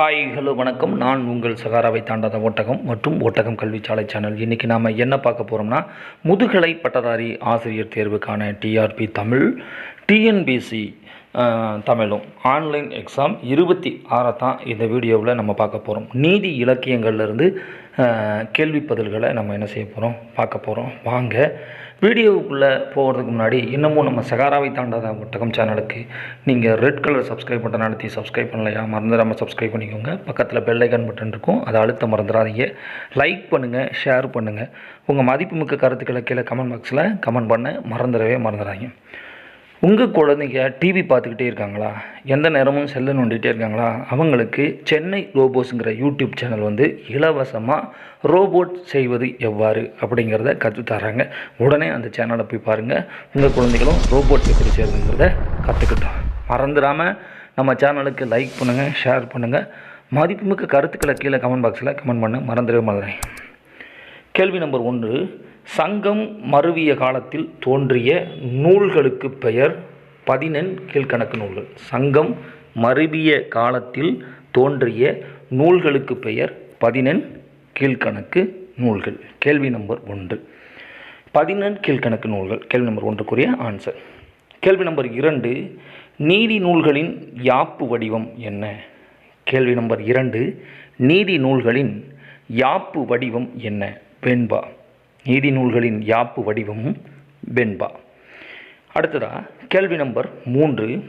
Hi hello வணக்கம். நான் உங்கள் சகாராவை தாண்டாத ஓட்டகம் மற்றும் ஓட்டகம் கல்விச்சாலை சேனல். இன்றைக்கி நாம் என்ன பார்க்க போகிறோம்னா முதுகலை பட்டதாரி ஆசிரியர் தேர்வுக்கான டிஆர்பி தமிழ் டிஎன்பிசி தமிழும். ஆன்லைன் எக்ஸாம் இருபத்தி ஆறை தான் இந்த வீடியோவில் நம்ம பார்க்க போகிறோம் நீதி இலக்கியங்கள்லேருந்து கேள்வி பதில்களை நம்ம என்ன செய்ய போகிறோம் பார்க்க போகிறோம் வாங்க வீடியோவுக்குள்ளே போகிறதுக்கு முன்னாடி இன்னமும் நம்ம சகாராவை தாண்டாத ஒட்டகம் சேனலுக்கு நீங்கள் ரெட் கலர் சப்ஸ்கிரைப் பட்டன் அழுத்தி சப்ஸ்கிரைப் பண்ணலையா மறந்துடாமல் சப்ஸ்கிரைப் பண்ணிக்கோங்க. பக்கத்தில் பெல் ஐக்கான் பட்டன் இருக்கும். அதை அழுத்த மறந்துடாதீங்க. லைக் பண்ணுங்கள் ஷேர் பண்ணுங்கள் உங்கள் மதிப்புமிக்க கருத்துக்களை கீழே கமெண்ட் பாக்ஸில் கமெண்ட் பண்ண மறந்துடவே மறந்துடாதீங்க. உங்கள் குழந்தைங்க டிவி பார்த்துக்கிட்டே இருக்காங்களா? எந்த நேரமும் செல்லை நோண்டிகிட்டே இருக்காங்களா? அவங்களுக்கு சென்னை ரோபோஸுங்கிற யூடியூப் சேனல் வந்து இலவசமாக ரோபோட் செய்வது எவ்வாறு அப்படிங்கிறத கற்றுத் தராங்க. உடனே அந்த சேனலை போய் பாருங்கள் உங்கள் குழந்தைகளும் ரோபோட் எப்படி செய்யறதுங்கிறத கற்றுக்கிட்டோம் மறந்துடாமல் நம்ம சேனலுக்கு லைக் பண்ணுங்கள் ஷேர் பண்ணுங்கள் மதிப்புமிக்க கருத்துக்களை கீழே கமெண்ட் பாக்ஸில் கமெண்ட் பண்ண. மறந்துடவே மாதிரி கேள்வி நம்பர் ஒன்று சங்கம் மருவிய காலத்தில் தோன்றிய நூல்களுக்கு பெயர் பதினெண் கீழ்கணக்கு நூல்கள். சங்கம் மருவிய காலத்தில் தோன்றிய நூல்களுக்கு பெயர் பதினெண் கீழ்கணக்கு நூல்கள். கேள்வி நம்பர் ஒன்று. பதினெண் கீழ்கணக்கு நூல்கள். கேள்வி நம்பர் ஒன்றுக்குரிய ஆன்சர் கேள்வி நம்பர் இரண்டு நீதி நூல்களின் யாப்பு வடிவம் என்ன? கேள்வி நம்பர் இரண்டு நீதி நூல்களின் யாப்பு வடிவம் என்ன? வெண்பா நீதி நூல்களின் யாப்பு வடிவம் வெண்பா. அடுத்ததா கேள்வி நம்பர் மூன்று.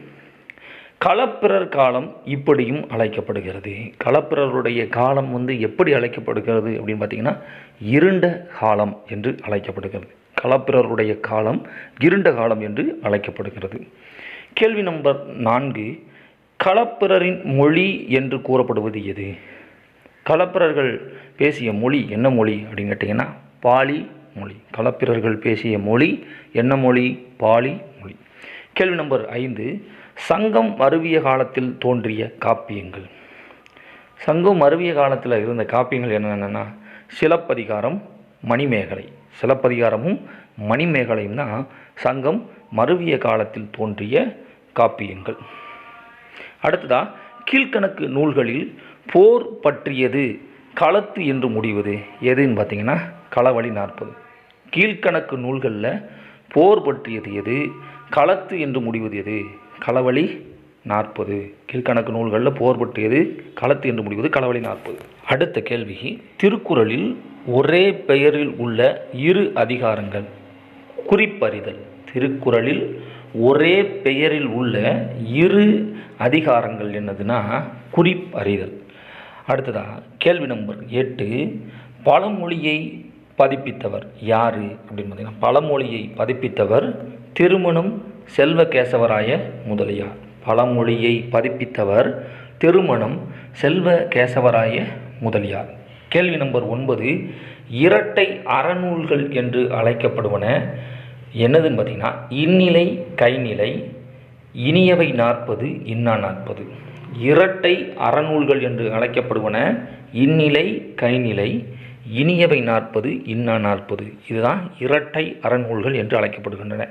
களப்பிரர் காலம் இப்படியும் அழைக்கப்படுகிறது. களப்பிரருடைய காலம் வந்து எப்படி அழைக்கப்படுகிறது அப்படின்னு பார்த்தீங்கன்னா இருண்ட காலம் என்று அழைக்கப்படுகிறது. களப்பிரருடைய காலம் இருண்ட காலம் என்று அழைக்கப்படுகிறது. கேள்வி நம்பர் நான்கு. களப்பிரரின் மொழி என்று கூறப்படுவது எது? களப்பிரர்கள் பேசிய மொழி என்ன மொழி அப்படின்னு கேட்டிங்கன்னா பாலி மொழி. களப்பிரர்கள் பேசிய மொழி என்ன மொழி? பாலி மொழி. கேள்வி நம்பர் ஐந்து. சங்கம் அருவிய காலத்தில் தோன்றிய காப்பியங்கள். சங்கம் அருவிய காலத்தில் இருந்த காப்பியங்கள் என்னென்னா சிலப்பதிகாரம் மணிமேகலை. சிலப்பதிகாரமும் மணிமேகலையும் தான் சங்கம் மருவிய காலத்தில் தோன்றிய காப்பியங்கள். அடுத்ததாக கீழ்கணக்கு நூல்களில் போர் பற்றியது. களத்து என்று முடிவது எதுன்னு பார்த்தீங்கன்னா களவழி நாற்பது. கீழ்கணக்கு நூல்களில் போர் பற்றியது எது? களத்து என்று முடிவது எது? களவழி நாற்பது. கீழ்கணக்கு நூல்களில் போர் பற்றியது களத்து என்று முடிவது களவழி நாற்பது. அடுத்த கேள்வி திருக்குறளில் ஒரே பெயரில் உள்ள இரு அதிகாரங்கள் குறிப்பறிதல். திருக்குறளில் ஒரே பெயரில் உள்ள இரு அதிகாரங்கள் என்னதுன்னா குறிப்பறிதல். அடுத்ததாக கேள்வி நம்பர் எட்டு பழமொழியை பதிப்பித்தவர் யார்? அப்படின்னு பார்த்தீங்கன்னா பழமொழியை பதிப்பித்தவர் திருமணம் செல்வகேசவராய முதலியார். பழமொழியை பதிப்பித்தவர் திருமணம் செல்வகேசவராய முதலியார். கேள்வி நம்பர் ஒன்பது இரட்டை அறநூல்கள் என்று அழைக்கப்படுவன. என்னதுன்னு பார்த்தீங்கன்னா இந்நிலை கைநிலை இனியவை நாற்பது இன்னா நாற்பது. இரட்டை அறநூல்கள் என்று அழைக்கப்படுவன. இந்நிலை கைநிலை இனியவை நாற்பது இன்னா நாற்பது. இதுதான் இரட்டை அறநூல்கள் என்று அழைக்கப்படுகின்றன.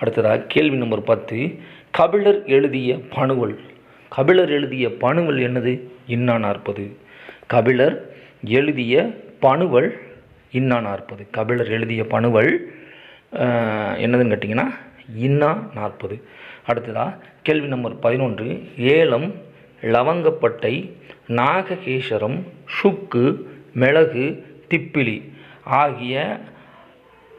அடுத்ததாக கேள்வி நம்பர் பத்து. கபிலர் எழுதிய பணுவல். கபிலர் எழுதிய பணுவல் என்னது? இன்னா நாற்பது. கபிலர் எழுதிய பணுவல் இன்னா நாற்பது. கபிலர் எழுதிய பணுவல் என்னதுன்னு கேட்டிங்கன்னா இன்னா நாற்பது. அடுத்ததாக கேள்வி நம்பர் பதினொன்று ஏலம் லவங்கப்பட்டை நாககேசரம் சுக்கு மிளகு திப்பிலி ஆகிய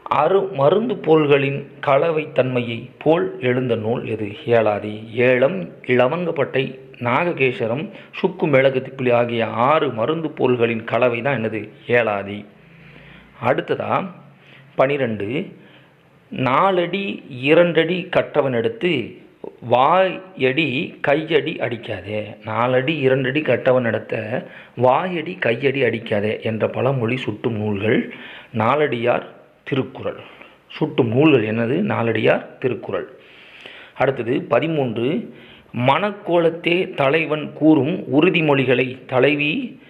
அரு மருந்து பொருள்களின் கலவைத்தன்மையை போல் எழுந்த நூல் எது? ஏலாதி. ஏலம் லவங்கப்பட்டை நாககேசரம் சுக்கு மிளகு திப்பிலி ஆகிய ஆறு மருந்து பொருள்களின் கலவை தான் என்னது? ஏலாதி. அடுத்ததாக பனிரெண்டு நாலடி இரண்டடி கட்டவன் எடுத்து வாயடி கையடி அடிக்காதே. நாலடி இரண்டடி கட்டவன் எடுத்த வாயடி கையடி அடிக்காதே என்ற பழமொழி சுட்டும் நூல்கள் நாலடியார் திருக்குறள். சுட்டும் நூல்கள் என்னது? நாலடியார் திருக்குறள். அடுத்தது பதிமூன்று மனக்கோலத்தே தலைவன் கூறும் உறுதிமொழிகளை தலைவி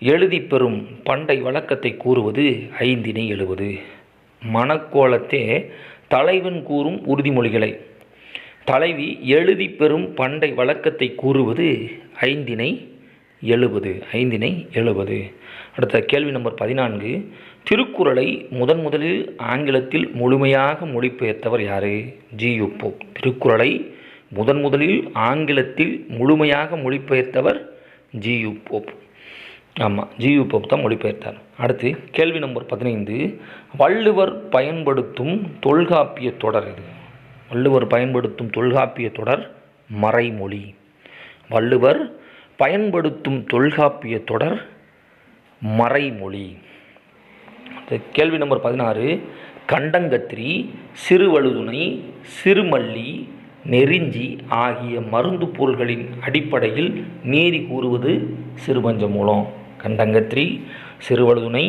எழுதி பெறும் பண்டை வழக்கத்தை கூறுவது ஐந்தினை எழுவது. மணக்கோலத்தே தலைவன் கூறும் உறுதிமொழிகளை. தலைவி எழுதி பெறும் பண்டை வழக்கத்தை கூறுவது ஐந்தினை எழுபது ஐந்தினை எழுபது. அடுத்த கேள்வி நம்பர் பதினான்கு. திருக்குறளை முதன் முதலில் ஆங்கிலத்தில் முழுமையாக மொழிபெயர்த்தவர் யார்? ஜியு போப் திருக்குறளை முதன் முதலில் ஆங்கிலத்தில் முழுமையாக மொழிபெயர்த்தவர் ஜியு போப் ஆமாம் ஜியு போப் தான் மொழிபெயர்த்தார். அடுத்து கேள்வி நம்பர் பதினைந்து. வள்ளுவர் பயன்படுத்தும் தொல்காப்பிய தொடர் இது வள்ளுவர் பயன்படுத்தும் தொல்காப்பிய தொடர் மறைமொழி. வள்ளுவர் பயன்படுத்தும் தொல்காப்பிய தொடர் மறைமொழி. கேள்வி நம்பர் பதினாறு. கண்டங்கத்திரி சிறுவழுதுணை சிறுமல்லி நெறிஞ்சி ஆகிய மருந்து பொருள்களின் அடிப்படையில் நீதி கூறுவது சிறுபஞ்ச மூலம் கண்டங்கத்திரி சிறுவழுதுணை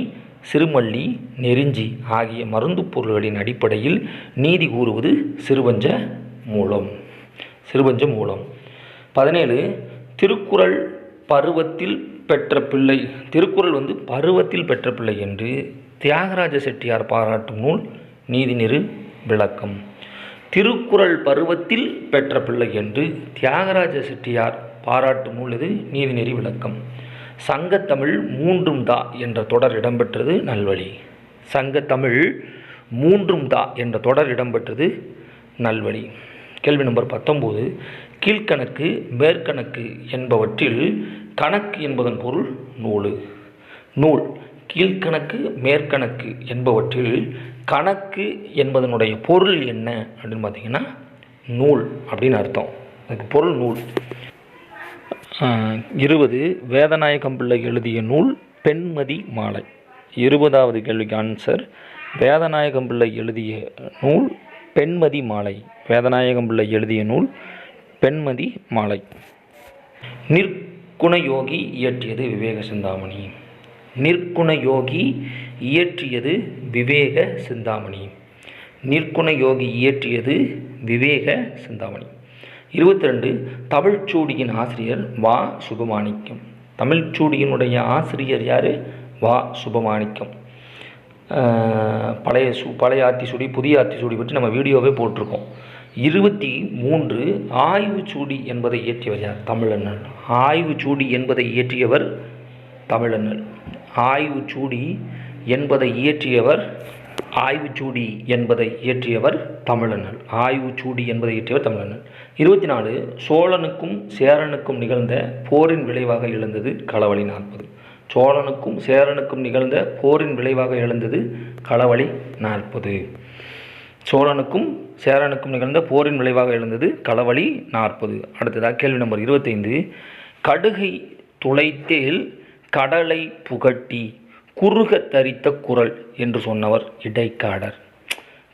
சிறுமல்லி நெருஞ்சி ஆகிய மருந்து பொருள்களின் அடிப்படையில் நீதி கூறுவது சிறுபஞ்ச மூலம். சிறுபஞ்ச மூலம். பதினேழு திருக்குறள் பருவத்தில் பெற்ற பிள்ளை. திருக்குறள் வந்து பருவத்தில் பெற்ற பிள்ளை என்று தியாகராஜ செட்டியார் பாராட்டும் நூல் நீதிநெறி விளக்கம் திருக்குறள் பருவத்தில் பெற்ற பிள்ளை என்று தியாகராஜ செட்டியார் பாராட்டும் நூல் இது நீதிநெறி விளக்கம் சங்கத்தமிழ் மூன்றும் தா என்ற தொடர் இடம்பெற்றது நல்வழி. சங்கத்தமிழ் மூன்றும் தா என்ற தொடர் இடம்பெற்றது நல்வழி. கேள்வி நம்பர் பத்தொம்போது கீழ்கணக்கு மேற்கணக்கு என்பவற்றில் கணக்கு என்பதன் பொருள் நூல். நூல் கீழ்கணக்கு மேற்கணக்கு என்பவற்றில் கணக்கு என்பதனுடைய பொருள் என்ன அப்படின்னு பார்த்தீங்கன்னா நூல் அப்படின்னு அர்த்தம். அதுக்கு பொருள் நூல். இருபது வேதநாயகம் பிள்ளை எழுதிய நூல் பெண்மதி மாலை. இருபதாவது கேள்விக்கு ஆன்சர் வேதநாயகம் பிள்ளை எழுதிய நூல் பெண்மதி மாலை. வேதநாயகம் பிள்ளை எழுதிய நூல் பெண்மதி மாலை. நிற்குண யோகி இயற்றியது விவேக சிந்தாமணி. நிற்குண யோகி இயற்றியது விவேக சிந்தாமணி. நிற்குண யோகி இயற்றியது விவேக சிந்தாமணி. இருபத்தி ரெண்டு தமிழ்ச்சூடியின் ஆசிரியர் வா. சுபமாணிக்கம். தமிழ்ச்சூடியினுடைய ஆசிரியர் யார்? வா. சுபமாணிக்கம். பழைய சு பழைய ஆத்திசூடி புதிய ஆத்திசூடி பற்றி நம்ம வீடியோவே போட்டிருக்கோம். இருபத்தி மூன்று ஆய்வு சூடி என்பதை இயற்றியவர் யார்? தமிழண்ணல். சூடி என்பதை இயற்றியவர் தமிழண்ணல். ஆய்வு சூடி என்பதை இயற்றியவர் ஆய்வுச்சூடி என்பதை இயற்றியவர் தமிழண்ணல் ஆய்வுச்சூடி என்பதை இயற்றியவர் தமிழண்ணல் இருபத்தி நாலு சோழனுக்கும் சேரனுக்கும் நிகழ்ந்த போரின் விளைவாக எழுந்தது களவழி நாற்பது. சோழனுக்கும் சேரனுக்கும் நிகழ்ந்த போரின் விளைவாக எழுந்தது களவழி நாற்பது. சோழனுக்கும் சேரனுக்கும் நிகழ்ந்த போரின் விளைவாக எழுந்தது களவழி நாற்பது. அடுத்ததாக கேள்வி நம்பர் இருபத்தைந்து. கடுகை துளைத்தேல் கடலை புகட்டி குறுக தரித்த குரல் என்று சொன்னவர் இடைக்காடர்.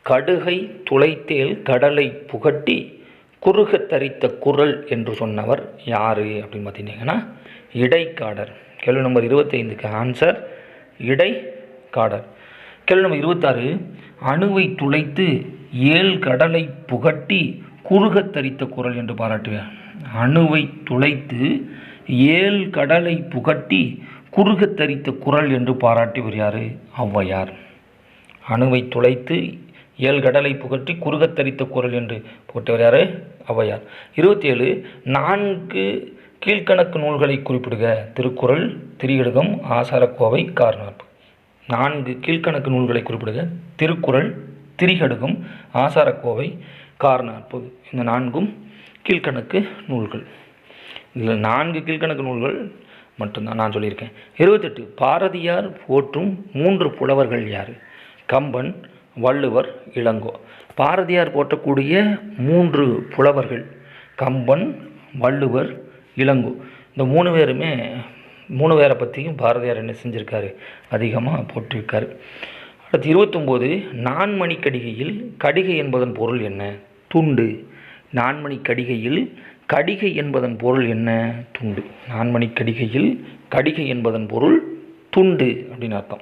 கடுகை துளைத்தேல் கடலை புகட்டி குறுக தரித்த குரல் என்று சொன்னவர் யார் அப்படின்னு பார்த்தீங்கன்னா இடைக்காடர். கேள்வி நம்பர் இருபத்தைந்துக்கு ஆன்சர் இடைக்காடர். கேள்வி நம்பர் இருபத்தாறு அணுவை துளைத்து ஏழ் கடலை புகட்டி குறுகத் தரித்த குரல் என்று பாராட்டுவேன் அணுவை துளைத்து ஏழ் கடலை புகட்டி குறுக தரித்த குரல் என்று பாராட்டியவர் யார்? ஔவையார். அணுவை துளைத்து ஏழு கடலை புகற்றி குறுகத் தரித்த குரல் என்று போட்டவர் யார்? ஔவையார். இருபத்தி ஏழு நான்கு கீழ்கணக்கு நூல்களை குறிப்பிடுக. திருக்குறள் திரிகடுகம் ஆசாரக்கோவை கார்னார்பு. நான்கு கீழ்கணக்கு நூல்களை குறிப்பிடுக. திருக்குறள் திரிகடுகம் ஆசாரக்கோவை கார்னார்பு. இந்த நான்கும் கீழ்கணக்கு நூல்கள். இதில் நான்கு கீழ்கணக்கு நூல்கள் மட்டும்தான் நான் சொல்லியிருக்கேன். இருபத்தெட்டு பாரதியார் போற்றும் மூன்று புலவர்கள் யார்? கம்பன் வள்ளுவர் இளங்கோ. பாரதியார் போற்றக்கூடிய மூன்று புலவர்கள் கம்பன் வள்ளுவர் இளங்கோ. இந்த மூணு பேருமே மூணு பேரை பற்றியும் பாரதியார் என்ன செஞ்சுருக்காரு? அதிகமாக போட்டிருக்காரு. அடுத்து இருபத்தொம்போது நான்மணி கடிகையில் கடிகை என்பதன் பொருள் என்ன? துண்டு. நான்மணி கடிகையில் கடிகை என்பதன் பொருள் என்ன? துண்டு. நான்மணி கடிகையில் கடிகை என்பதன் பொருள் துண்டு அப்படின்னு அர்த்தம்.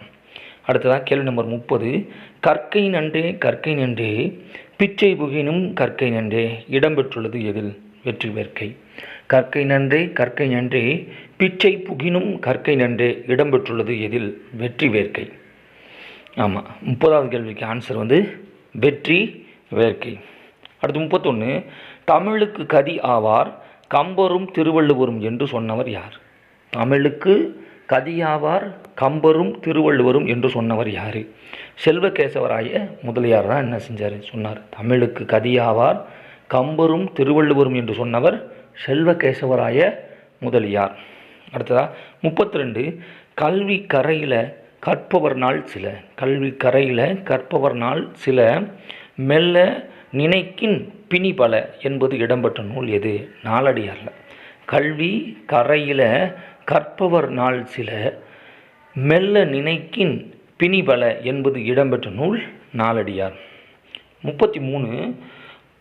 அடுத்ததாக கேள்வி நம்பர் முப்பது. கற்கை நன்றே கற்கை நன்றே. பிச்சை புகினும் கற்கை நன்றே. இடம்பெற்றுள்ளது எதில்? வெற்றி வேர்க்கை கற்கை நன்றே கற்கை நன்றே. பிச்சை புகினும் கற்கை நன்றே. இடம்பெற்றுள்ளது எதில்? வெற்றி வேர்க்கை. ஆமாம் முப்பதாவது கேள்விக்கு ஆன்சர் வந்து வெற்றி வேர்க்கை. அடுத்து முப்பத்தொன்று தமிழுக்கு கதி ஆவார் கம்பரும் திருவள்ளுவரும் என்று சொன்னவர் யார்? தமிழுக்கு கதியாவார் கம்பரும் திருவள்ளுவரும் என்று சொன்னவர் யார்? செல்வகேசவராய முதலியார் தான் என்ன செஞ்சார்? சொன்னார் தமிழுக்கு கதியாவார் கம்பரும் திருவள்ளுவரும் என்று சொன்னவர் செல்வகேசவராய முதலியார். அடுத்ததா முப்பத்தி ரெண்டு கல்வி கரையில் கற்பவர் நாள் சில. கல்வி கரையில் கற்பவர் நாள் சில. மெல்ல நினைக்கின் பிணி பல என்பது இடம்பெற்ற நூல் எது? நாளடியாரில் கல்வி கரையில் கற்பவர் நாள் சில மெல்ல நினைக்கின் பிணிபல என்பது இடம்பெற்ற நூல் நாலடியார் முப்பத்தி மூணு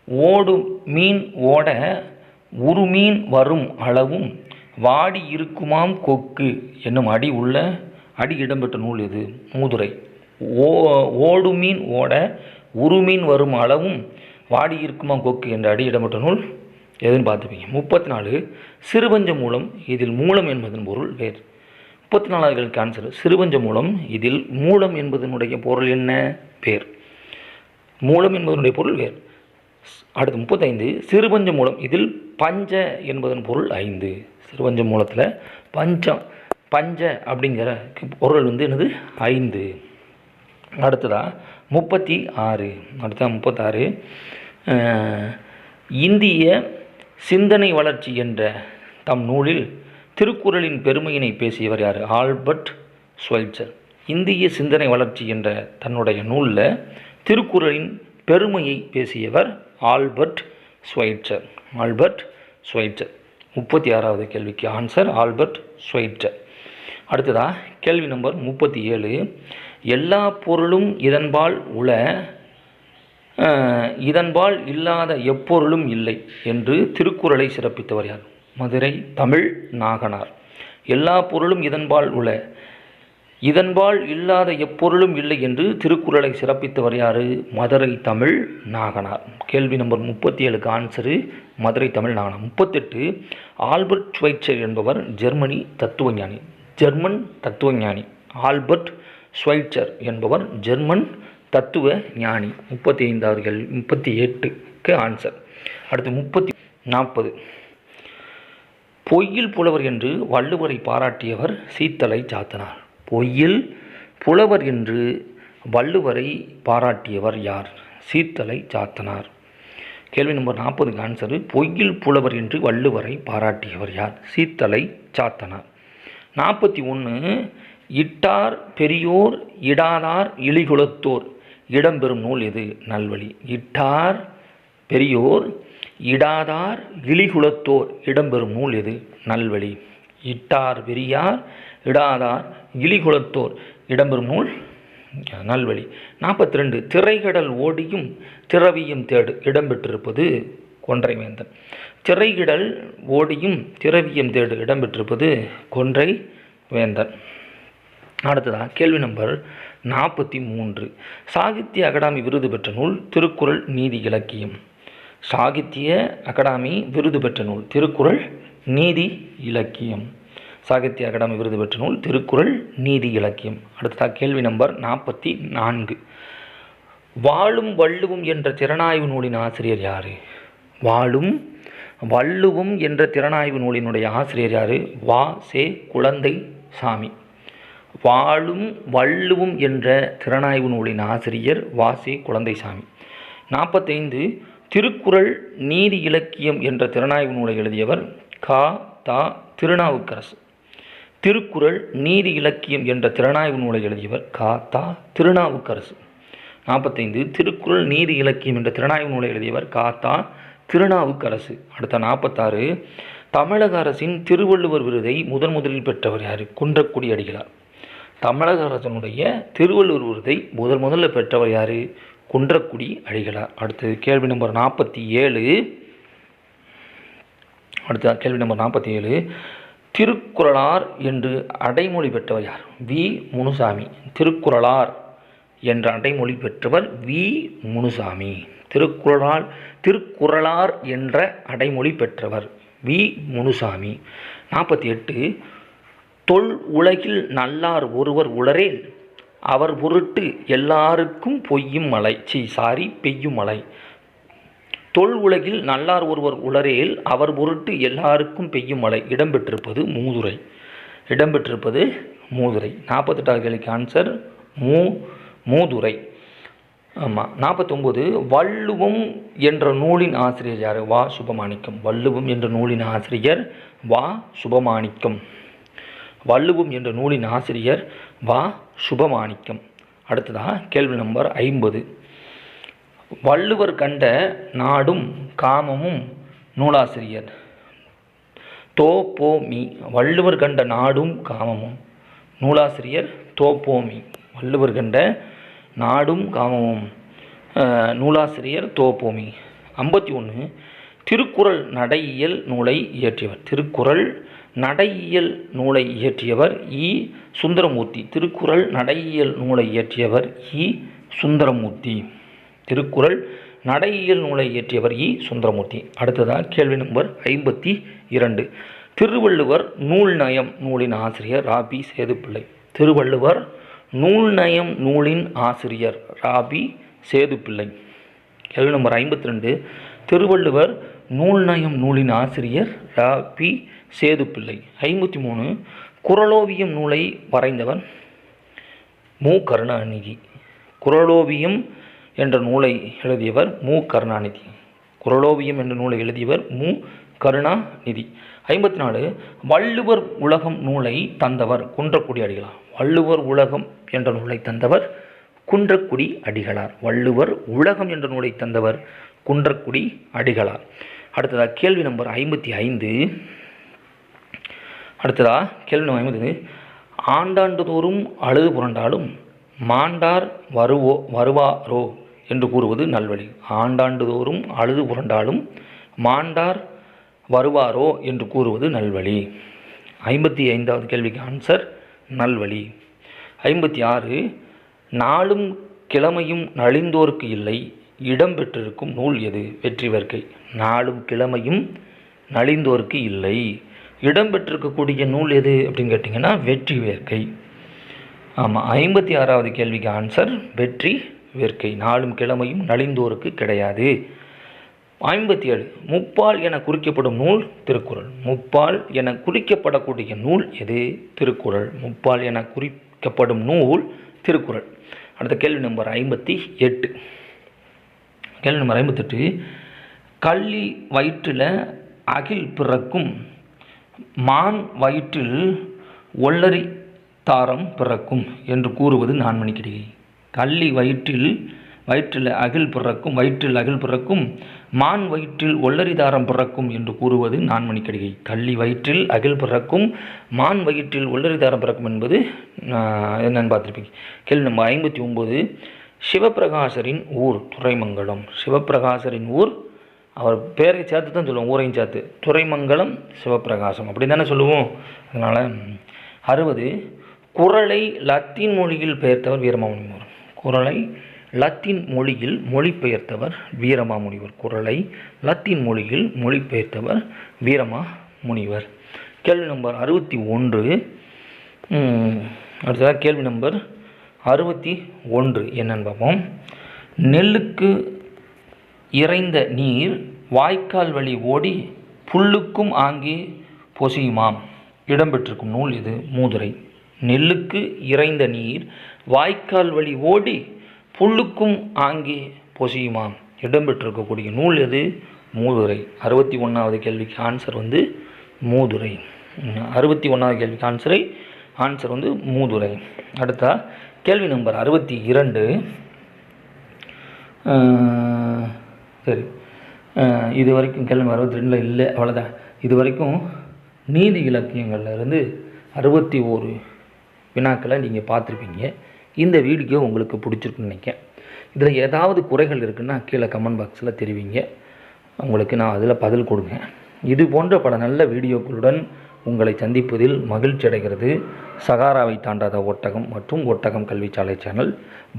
ஓடு மீன் ஓட உருமீன் வரும் அளவும் வாடி இருக்குமாம் கொக்கு என்னும் அடி உள்ள அடி இடம்பெற்ற நூல் இது மூதுரை. ஓ ஓடு மீன் ஓட உருமீன் வரும் அளவும் வாடி இருக்குமாம் கொக்கு என்ற அடி நூல் எதுன்னு பார்த்துப்பீங்க. முப்பத்தி நாலு சிறுபஞ்ச மூலம் இதில் மூலம் என்பதன் பொருள் வேறு. முப்பத்தி நாலாவது ஆன்சர் சிறுபஞ்ச மூலம் இதில் மூலம் என்பதனுடைய பொருள் என்ன? பேர் மூலம் என்பதனுடைய பொருள் வேர் அடுத்து முப்பத்தைந்து சிறுபஞ்ச மூலம் இதில் பஞ்ச என்பதன் பொருள் ஐந்து. சிறுபஞ்ச மூலத்தில் பஞ்சம் பஞ்ச அப்படிங்கிற பொருள் வந்து என்னது? ஐந்து. அடுத்ததா முப்பத்தி ஆறு. அடுத்ததாக முப்பத்தாறு. இந்திய சிந்தனை வளர்ச்சி என்ற தம் நூலில் திருக்குறளின் பெருமையினை பேசியவர் யார்? ஆல்பர்ட் ஸ்வைட்சர் இந்திய சிந்தனை வளர்ச்சி என்ற தன்னுடைய நூலில் திருக்குறளின் பெருமையை பேசியவர் ஆல்பர்ட் ஸ்வைட்சர் ஆல்பர்ட் ஸ்வைட்சர் முப்பத்தி ஆறாவது கேள்விக்கு ஆன்சர் ஆல்பர்ட் ஸ்வைட்சர் அடுத்ததாக கேள்வி நம்பர் முப்பத்தி ஏழு. எல்லா பொருளும் இதன்பால் உள இதன்பால் இல்லாத எப்பொருளும் இல்லை என்று திருக்குறளை சிறப்பித்தவர் யார்? மதுரை தமிழ் நாகனார். எல்லா பொருளும் இதன்பால் உள்ள. இதன்பால் இல்லாத எப்பொருளும் இல்லை என்று திருக்குறளை சிறப்பித்தவர் யார்? மதுரை தமிழ் நாகனார். கேள்வி நம்பர் முப்பத்தி ஏழுக்கு ஆன்சரு மதுரை தமிழ் நாகனார். முப்பத்தெட்டு ஆல்பர்ட் ஸ்வைட்சர் என்பவர் ஜெர்மனி தத்துவஞானி. ஜெர்மன் தத்துவஞானி. ஆல்பர்ட் ஸ்வைட்சர் என்பவர் ஜெர்மன் தத்துவ ஞானி. முப்பத்தி ஐந்தாவது கேள்வி முப்பத்தி எட்டுக்கு ஆன்சர் அடுத்து முப்பத்தி நாற்பது பொய்யில் புலவர் என்று வள்ளுவரை பாராட்டியவர் சீத்தலை சாத்தனார். பொய்யில் புலவர் என்று வள்ளுவரை பாராட்டியவர் யார்? சீத்தலை சாத்தனார். கேள்வி நம்பர் நாற்பதுக்கு ஆன்சரு பொய்யில் புலவர் என்று வள்ளுவரை பாராட்டியவர் யார்? சீத்தலை சாத்தனார். நாற்பத்தி ஒன்று இட்டார் பெரியோர் இடாதார் இழிகுலத்தோர். இடம்பெறும் நூல் எது? நல்வழி. இட்டார் பெரியோர் இடாதார் இழிகுலத்தோர் இடம்பெறும் நூல் எது? நல்வழி. இட்டார் பெரியார் இடாதார் இழிகுலத்தோர் இடம்பெறும் நூல் நல்வழி. நாற்பத்தி ரெண்டு திரைகடல் ஓடியும் திரவியும் தேடு இடம்பெற்றிருப்பது கொன்றை வேந்தன் திரைகிடல் ஓடியும் திரவியம் தேடு இடம்பெற்றிருப்பது கொன்றை வேந்தன் அடுத்ததா கேள்வி நம்பர் நாற்பத்தி மூன்று. சாகித்ய அகாடமி விருது பெற்ற நூல் திருக்குறள் நீதி இலக்கியம். சாகித்ய அகாடமி விருது பெற்ற நூல் திருக்குறள் நீதி இலக்கியம். சாகித்ய அகாடமி விருது பெற்ற நூல் திருக்குறள் நீதி இலக்கியம். அடுத்ததாக கேள்வி நம்பர் நாற்பத்தி நான்கு. வாழும் வள்ளுவும் என்ற திறனாய்வு நூலின் ஆசிரியர் யார்? வாழும் வள்ளுவும் என்ற திறனாய்வு நூலினுடைய ஆசிரியர் யார்? வா. சே. குழந்தை சாமி வாழும் வள்ளுவும் என்ற திறனாய்வு நூலின் ஆசிரியர் வாசி குழந்தைசாமி. நாற்பத்தைந்து திருக்குறள் நீதி இலக்கியம் என்ற திறனாய்வு நூலை எழுதியவர் கா. தா. திருநாவுக்கரசு. திருக்குறள் நீதி இலக்கியம் என்ற திறனாய்வு நூலை எழுதியவர் கா. தா. திருநாவுக்கரசு. நாற்பத்தைந்து திருக்குறள் நீதி இலக்கியம் என்ற திறனாய்வு நூலை எழுதியவர் கா. தா. திருநாவுக்கரசு. அடுத்த நாற்பத்தாறு தமிழக அரசின் திருவள்ளுவர் விருதை முதன் முதலில் பெற்றவர் யார்? குன்றக்குடி அடிகளார். தமிழக அரசனுடைய திருவள்ளுவர் விருதை முதல் முதல்ல பெற்றவர் யார்? குன்றக்குடி அடிகளார். அடுத்தது கேள்வி நம்பர் நாற்பத்தி ஏழு. அடுத்த கேள்வி நம்பர் நாற்பத்தி ஏழு. திருக்குறளார் என்று அடைமொழி பெற்றவர் யார்? வி. முனுசாமி. திருக்குறளார் என்ற அடைமொழி பெற்றவர் வி. முனுசாமி. திருக்குறளால் திருக்குறளார் என்ற அடைமொழி பெற்றவர் வி. முனுசாமி. நாற்பத்தி எட்டு. தொல் உலகில் நல்லார் ஒருவர் உளரேல் அவர் பொருட்டு எல்லாருக்கும் பொய்யும் மலை. சி சாரி பெய்யும் மலை. தொல் உலகில் நல்லார் ஒருவர் உளரேல் அவர் பொருட்டு எல்லாருக்கும் பெய்யும் மலை. இடம்பெற்றிருப்பது மூதுரை. இடம்பெற்றிருப்பது மூதுரை. நாற்பத்தெட்டாவது கேள்விக்கு ஆன்சர் மூ மூதுரை. ஆமாம் நாற்பத்தொம்போது வள்ளுவம் என்ற நூலின் ஆசிரியர் யார்? வா சுபமாணிக்கம். வள்ளுவம் என்ற நூலின் ஆசிரியர் வா சுபமாணிக்கம். வள்ளுவம் என்ற நூலின் ஆசிரியர் வா. சுபமாணிக்கம். அடுத்ததாக கேள்வி நம்பர் ஐம்பது. வள்ளுவர் கண்ட நாடும் காமமும் நூலாசிரியர். தோ போ மீ. வள்ளுவர் கண்ட நாடும் காமமும். நூலாசிரியர் தோ போ மீ. வள்ளுவர் கண்ட நாடும் காமமும். நூலாசிரியர் தோ போ மீ. ஐம்பத்தி ஒன்று திருக்குறள் நடையியல் நூலை இயற்றியவர். திருக்குறள் நடையியல் நூலை இயற்றியவர் இ. சுந்தரமூர்த்தி. திருக்குறள் நடையியல் நூலை இயற்றியவர் இ. சுந்தரமூர்த்தி. திருக்குறள் நடையியல் நூலை இயற்றியவர் இ. சுந்தரமூர்த்தி. அடுத்ததாக கேள்வி நம்பர் ஐம்பத்தி இரண்டு. திருவள்ளுவர் நூல் நயம் நூலின் ஆசிரியர் ராபி சேதுப்பிள்ளை. திருவள்ளுவர் நூல் நயம் நூலின் ஆசிரியர் ராபி சேதுப்பிள்ளை. கேள்வி நம்பர் ஐம்பத்தி ரெண்டு திருவள்ளுவர் நூல் நயம் நூலின் ஆசிரியர் ரா. பி. சேதுப்பிள்ளை. ஐம்பத்தி மூணு. குரலோவியம் நூலை வரைந்தவர் மு. கருணாநிதி. குரலோவியம் என்ற நூலை எழுதியவர் மு. கருணாநிதி. குரலோவியம் என்ற நூலை எழுதியவர் மு. கருணாநிதி. ஐம்பத்தி நாலு. வள்ளுவர் உலகம் நூலை தந்தவர் குன்றக்குடி அடிகளார். வள்ளுவர் உலகம் என்ற நூலை தந்தவர் குன்றக்குடி அடிகளார். வள்ளுவர் உலகம் என்ற நூலை தந்தவர் குன்றக்குடி அடிகளார். அடுத்ததாக கேள்வி நம்பர் ஐம்பத்தி ஐந்து. அடுத்ததாக கேள்வி நம்பர் ஐம்பது ஆண்டாண்டுதோறும் அழுது புரண்டாலும் மாண்டார் வருவோ வருவாரோ என்று கூறுவது நல்வழி. ஆண்டாண்டுதோறும் அழுது புரண்டாலும் மாண்டார் வருவாரோ என்று கூறுவது நல்வழி. ஐம்பத்தி ஐந்தாவது கேள்விக்கு ஆன்சர் நல்வழி. ஐம்பத்தி ஆறு நாளும் கிழமையும் நலிந்தோர்க்கு இல்லை. இடம்பெற்றிருக்கும் நூல் எது? வெற்றி வேர்க்கை. நாளும் கிழமையும் நலிந்தோர்க்கு இல்லை. இடம் பெற்றிருக்கக்கூடிய நூல் எது அப்படின்னு கேட்டிங்கன்னா வெற்றி வேர்க்கை. ஆமாம் ஐம்பத்தி ஆறாவது கேள்விக்கு ஆன்சர் வெற்றி வேர்க்கை. நாளும் கிழமையும் நலிந்தோருக்கு கிடையாது. ஐம்பத்தி ஏழு முப்பால் என குறிக்கப்படும் நூல் திருக்குறள். முப்பால் என குறிக்கப்படக்கூடிய நூல் எது? திருக்குறள். முப்பால் என குறிக்கப்படும் நூல் திருக்குறள். அடுத்த கேள்வி நம்பர் ஐம்பத்தி எட்டு. கேள்வி நம்பர் ஐம்பத்தெட்டு கள்ளி வயிற்றில் அகில் பிறக்கும் மான் வயிற்றில் ஒல்லரி தாரம் பிறக்கும் என்று கூறுவது நான்மணி கிடிகை கள்ளி வயிற்றில் வயிற்றில் அகில் பிறக்கும் வயிற்றில் அகில் பிறக்கும் மான் வயிற்றில் ஒல்லரி தாரம் பிறக்கும் என்று கூறுவது நான்மணி கடிகை கள்ளி வயிற்றில் அகில் பிறக்கும் மான் வயிற்றில் ஒல்லரி தாரம் பிறக்கும் என்பது என்னன்னு பார்த்துருப்பீங்க. கேள்வி நம்ம ஐம்பத்தி ஒம்பது சிவப்பிரகாசரின் ஊர் துறைமங்கலம். சிவப்பிரகாசரின் ஊர் அவர் பேரை சேர்த்து தான் சொல்லுவோம் ஊரையும் சேர்த்து. துறைமங்கலம் சிவப்பிரகாசம். அப்படி தானே சொல்லுவோம். அதனால் அறுபது குறளை லத்தீன் மொழியில் பெயர்த்தவர் வீரமாமுனிவர். குறளை லத்தீன் மொழியில் மொழிபெயர்த்தவர் வீரமாமுனிவர். குறளை லத்தீன் மொழியில் மொழிபெயர்த்தவர் வீரமா முனிவர் கேள்வி நம்பர் அறுபத்தி ஒன்று. அடுத்ததாக கேள்வி நம்பர் அறுபத்தி ஒன்று என்னன்னு பார்ப்போம் நெல்லுக்கு இறைந்த நீர் வாய்க்கால் வழி ஓடி புல்லுக்கும் ஆங்கே பொசியுமாம். இடம்பெற்றிருக்கும் நூல் இது மூதுரை. நெல்லுக்கு இறைந்த நீர் வாய்க்கால் வழி ஓடி புல்லுக்கும் ஆங்கே பொசியுமாம். இடம்பெற்றிருக்கக்கூடிய நூல் எது? மூதுரை. அறுபத்தி ஒன்றாவது கேள்விக்கு ஆன்சர் வந்து மூதுரை. அறுபத்தி ஒன்றாவது கேள்விக்கு ஆன்சரை ஆன்சர் வந்து மூதுரை. அடுத்தா கேள்வி நம்பர் அறுபத்தி இரண்டு. சரி. இது வரைக்கும் கேள்வி அறுபத்தி ரெண்டில் இல்லை அவ்வளோதான் இது வரைக்கும் நீதி இலக்கியங்கள்லேருந்து அறுபத்தி ஓரு வினாக்களை நீங்கள் பார்த்துருப்பீங்க. இந்த வீடியோ உங்களுக்கு பிடிச்சிருக்குன்னு நினைக்கிறேன். இதில் ஏதாவது குறைகள் இருக்குன்னா கீழே கமெண்ட் பாக்ஸில் தெரிவிங்க. உங்களுக்கு நான் அதில் பதில் கொடுங்க. இது போன்ற பல நல்ல வீடியோக்களுடன் உங்களை சந்திப்பதில் மகிழ்ச்சி அடைகிறது. சகாராவை தாண்டாத ஒட்டகம் மற்றும் ஒட்டகம் கல்விச்சாலை சேனல்.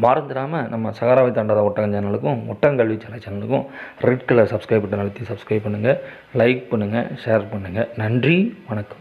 மறந்துடாமல் நம்ம சகாராவை தாண்டாத ஒட்டகம் சேனலுக்கும் ஒட்டகம் கல்விச்சாலை சேனலுக்கும் ரெட் கலர் சப்ஸ்கிரைப் பட்டன் அழுத்தி சப்ஸ்கிரைப் பண்ணுங்கள் லைக் பண்ணுங்கள் ஷேர் பண்ணுங்கள் நன்றி வணக்கம்.